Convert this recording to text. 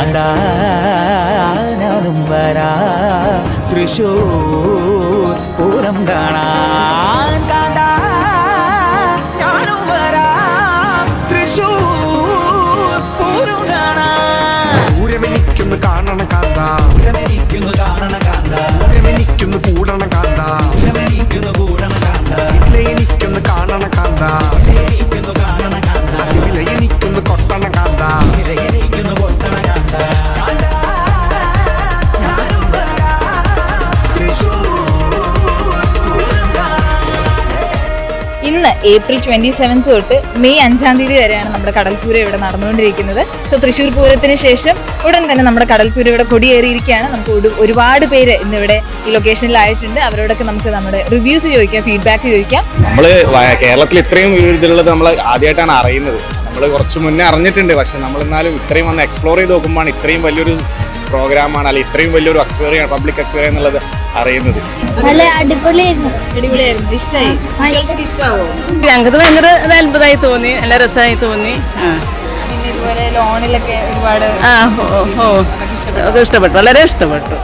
കണ്ട ഞാനും വരാ. തൃശൂർ പൂരം കാണാൻ ഇന്ന് ഏപ്രിൽ ട്വന്റി സെവൻത്ത് തൊട്ട് മെയ് അഞ്ചാം തീയതി വരെയാണ് നമ്മുടെ കടൽപൂരം ഇവിടെ നടന്നുകൊണ്ടിരിക്കുന്നത്. സോ തൃശ്ശൂർ പൂരത്തിന് ശേഷം ഉടൻ തന്നെ നമ്മുടെ കടൽപൂരം ഇവിടെ കൊടിയേറിയിരിക്കുകയാണ്. നമുക്ക് ഒരു- ഒരുപാട് പേര് ഇന്നിവിടെ ഈ ലൊക്കേഷനിലായിട്ടുണ്ട് അവരോടൊക്കെ നമുക്ക് നമ്മുടെ റിവ്യൂസ് ചോദിക്കാം ഫീഡ്ബാക്ക് ചോദിക്കാം. നമ്മൾ കേരളത്തിൽ ഇത്രയും ഇതിലുള്ളത് നമ്മൾ ആദ്യമായിട്ടാണ് അറിയുന്നത്. നമ്മൾ കുറച്ച് മുന്നേ അറിഞ്ഞിട്ടുണ്ട്. പക്ഷെ നമ്മൾ എന്നാലും ഇത്രയും വന്ന് എക്സ്പ്ലോർ ചെയ്ത് നോക്കുമ്പോൾ ഇത്രയും വലിയൊരു പ്രോഗ്രാമാണ് അല്ലെങ്കിൽ ഇത്രയും വലിയൊരു അക്വേറിയ പബ്ലിക് അക്വേറിയ എന്നുള്ളത് അറിയുന്നത്. നല്ല അടിപൊളിയായിരുന്നു. അടിപൊളിയായിരുന്നു. ഇഷ്ടമായി ഇഷ്ടമാവോ ഞങ്ങൾക്ക് ഭയങ്കര അത്ഭുതമായി തോന്നി നല്ല രസമായി തോന്നി. ഇതുപോലെ ലോണിലൊക്കെ ഒരുപാട് ആ ഓ ഓ. ഇഷ്ടപ്പെട്ടു വളരെ ഇഷ്ടപ്പെട്ടു.